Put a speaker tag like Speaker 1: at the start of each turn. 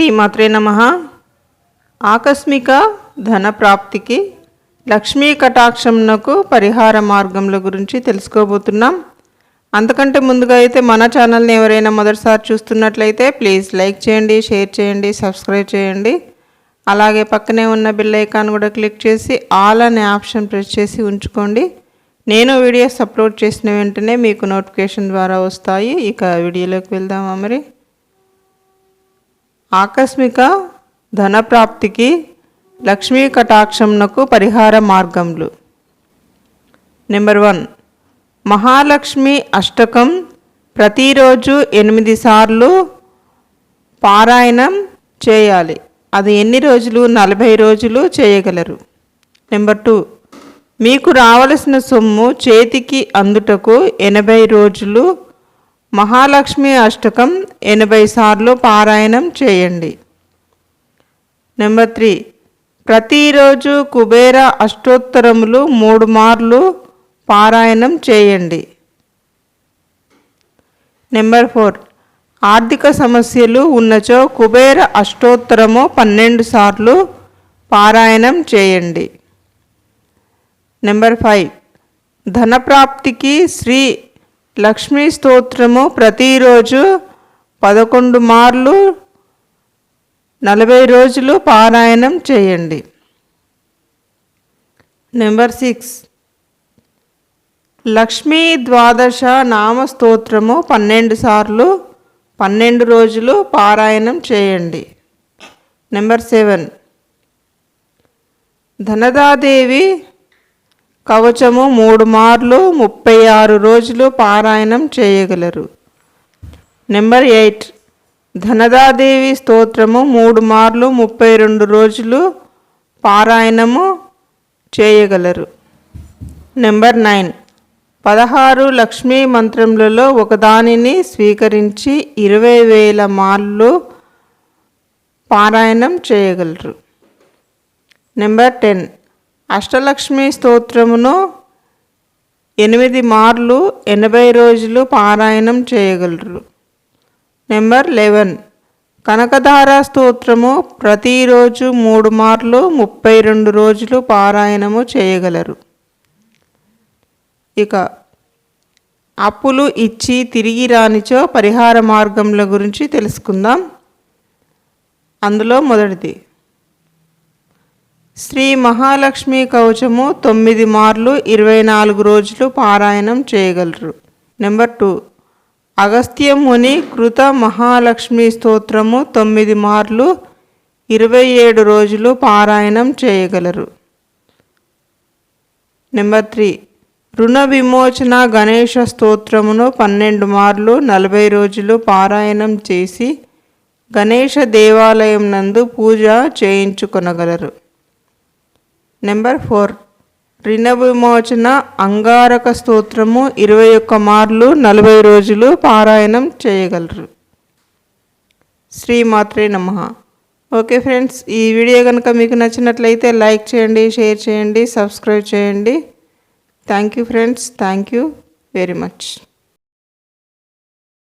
Speaker 1: శ్రీమాత్రే నమ. ఆకస్మిక ధన ప్రాప్తికి లక్ష్మీ కటాక్షంనకు పరిహార మార్గముల గురించి తెలుసుకోబోతున్నాం. అంతకంటే ముందుగా అయితే మన ఛానల్ని ఎవరైనా మొదటిసారి చూస్తున్నట్లయితే ప్లీజ్ లైక్ చేయండి షేర్ చేయండి సబ్స్క్రైబ్ చేయండి. అలాగే పక్కనే ఉన్న బిల్ ఐకాన్ కూడా క్లిక్ చేసి ఆల్ అనే ఆప్షన్ ప్రెస్ చేసి ఉంచుకోండి. నేను వీడియోస్ అప్లోడ్ చేసిన వెంటనే మీకు నోటిఫికేషన్ ద్వారా వస్తాయి. ఇక వీడియోలోకి వెళ్దామా మరి? ఆకస్మిక ధనప్రాప్తికి లక్ష్మీ కటాక్షంనకు పరిహార మార్గములు. నెంబర్ వన్ మహాలక్ష్మి అష్టకం ప్రతిరోజు ఎనిమిది సార్లు పారాయణం చేయాలి. అది ఎన్ని రోజులు? నలభై రోజులు చేయగలరు. నెంబర్ టూ మీకు రావలసిన సొమ్ము చేతికి అందుటకు ఎనభై రోజులు మహాలక్ష్మి అష్టకం ఎనభై సార్లు పారాయణం చేయండి. Number three. ప్రతిరోజు కుబేర అష్టోత్తరములు మూడు మార్లు పారాయణం చేయండి. Number four. ఆర్థిక సమస్యలు ఉన్నచో కుబేర అష్టోత్తరము పన్నెండు సార్లు పారాయణం చేయండి. Number five. ధనప్రాప్తికి శ్రీ లక్ష్మీ స్తోత్రము ప్రతిరోజు పదకొండు మార్లు నలభై రోజులు పారాయణం చేయండి. Number six. లక్ష్మీ ద్వాదశ నామ స్తోత్రము పన్నెండు సార్లు పన్నెండు రోజులు పారాయణం చేయండి. Number seven. ధనదాదేవి కవచము మూడు మార్లు ముప్పై ఆరు రోజులు పారాయణం చేయగలరు. Number eight. ధనదాదేవి స్తోత్రము మూడు మార్లు ముప్పై రెండు రోజులు పారాయణము చేయగలరు. Number nine. పదహారు లక్ష్మీ మంత్రములలో ఒకదానిని స్వీకరించి ఇరవై వేల మార్లు పారాయణం చేయగలరు. Number ten. అష్టలక్ష్మి స్తోత్రమును ఎనిమిది మార్లు ఎనభై రోజులు పారాయణం చేయగలరు. Number eleven. కనకధార స్తోత్రము ప్రతిరోజు మూడు మార్లు ముప్పై రెండు రోజులు పారాయణము చేయగలరు. ఇక అప్పులు ఇచ్చి తిరిగి రానిచో పరిహార మార్గముల గురించి తెలుసుకుందాం. అందులో మొదటిది. శ్రీ మహాలక్ష్మి కవచము తొమ్మిది మార్లు ఇరవై నాలుగు రోజులు పారాయణం చేయగలరు. Number two. అగస్త్య ముని కృత మహాలక్ష్మి స్తోత్రము తొమ్మిది మార్లు ఇరవై ఏడు రోజులు పారాయణం చేయగలరు. Number three. రుణ విమోచన గణేష స్తోత్రమును పన్నెండు మార్లు నలభై రోజులు పారాయణం చేసి గణేష దేవాలయం నందు పూజ చేయించుకొనగలరు. Number four. రుణ విమోచన అంగారక స్తోత్రము ఇరవై ఒక్క మార్లు నలభై రోజులు పారాయణం చేయగలరు. శ్రీమాత్రే నమ. ఓకే ఫ్రెండ్స్ ఈ వీడియో కనుక మీకు నచ్చినట్లయితే లైక్ చేయండి షేర్ చేయండి సబ్స్క్రైబ్ చేయండి. Thank you friends thank you very much.